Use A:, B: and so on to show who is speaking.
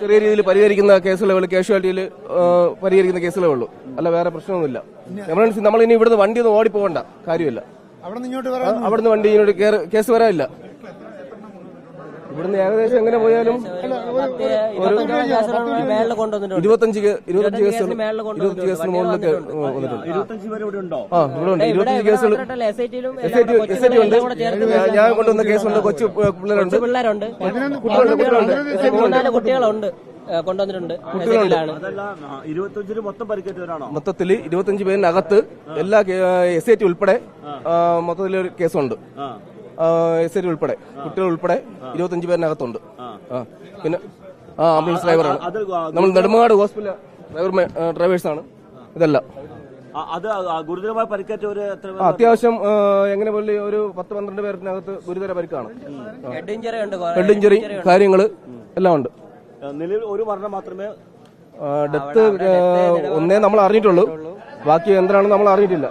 A: ചെറിയ രീതിയിൽ പരിഹരിക്കുന്ന കേസുകളേ ഉള്ളൂ കാഷ്വാലിറ്റിയിൽ പരിഹരിക്കുന്ന കേസുകളേ ഉള്ളൂ അല്ല വേറെ പ്രശ്നമൊന്നുമില്ല. എമർജൻസി നമ്മൾ ഇനി ഇവിടുന്ന് വണ്ടി ഒന്നും ഓടി പോകണ്ട കാര്യമില്ല അവിടുന്ന് വണ്ടി ഇങ്ങോട്ട് കേസ് വരാനില്ല. ഇവിടുന്ന് ഏകദേശം എങ്ങനെ പോയാലും ഇരുപത്തഞ്ച് ഇരുപത്തഞ്ച് കേസുകൾ. ഇരുപത്തഞ്ച് കേസിന് മുകളിലൊക്കെ വന്നിട്ടുണ്ട്. ആ ഇവിടെ ഉണ്ട്? ഇരുപത്തഞ്ച് കേസുകൾ
B: S I
A: T S I T ഉണ്ട്. ഞാൻ- കൊണ്ടുവന്ന കേസുണ്ട്. കൊച്ചു പിള്ളേരുണ്ട്.
B: പിള്ളേരുണ്ട്.
A: കുട്ടികളുണ്ട് കുട്ടികളുണ്ട്.
B: കൊണ്ടുവന്നിട്ടുണ്ട്
A: മൊത്തത്തിൽ ഇരുപത്തഞ്ച് പേരിനകത്ത് എല്ലാ എസ് ഐ ടി ഉൾപ്പെടെ മൊത്തത്തിൽ ഒരു കേസുണ്ട്.
C: ആ.
A: എസ് ഐ ഉൾപ്പെടെ. കുട്ടികൾ ഉൾപ്പെടെ ഇരുപത്തഞ്ച് പേരിനകത്തുണ്ട്. പിന്നെ ആ ആംബുലൻസ് ഡ്രൈവറാണ്. നമ്മൾ നെടുമങ്ങാട് ഹോസ്പിറ്റൽ ഡ്രൈവർ ഡ്രൈവേഴ്സാണ്. ഇതല്ല.
C: അത് ഗുരുതരമായി എത്ര
A: അത്യാവശ്യം എങ്ങനെ പോലെ ഒരു പത്ത് പന്ത്രണ്ട് പേരിനകത്ത് ഗുരുതര പരിക്കാണ്.
B: ഹെഡ് ഇഞ്ചറി
A: കാര്യങ്ങൾ എല്ലാം ഉണ്ട്.
C: നിലവിൽ ഒരു മരണം മാത്രമേ
A: ഡെത്ത് ഒന്നേ നമ്മൾ അറിഞ്ഞിട്ടുള്ളൂ. ബാക്കി എന്താണെന്ന് നമ്മൾ അറിഞ്ഞിട്ടില്ല.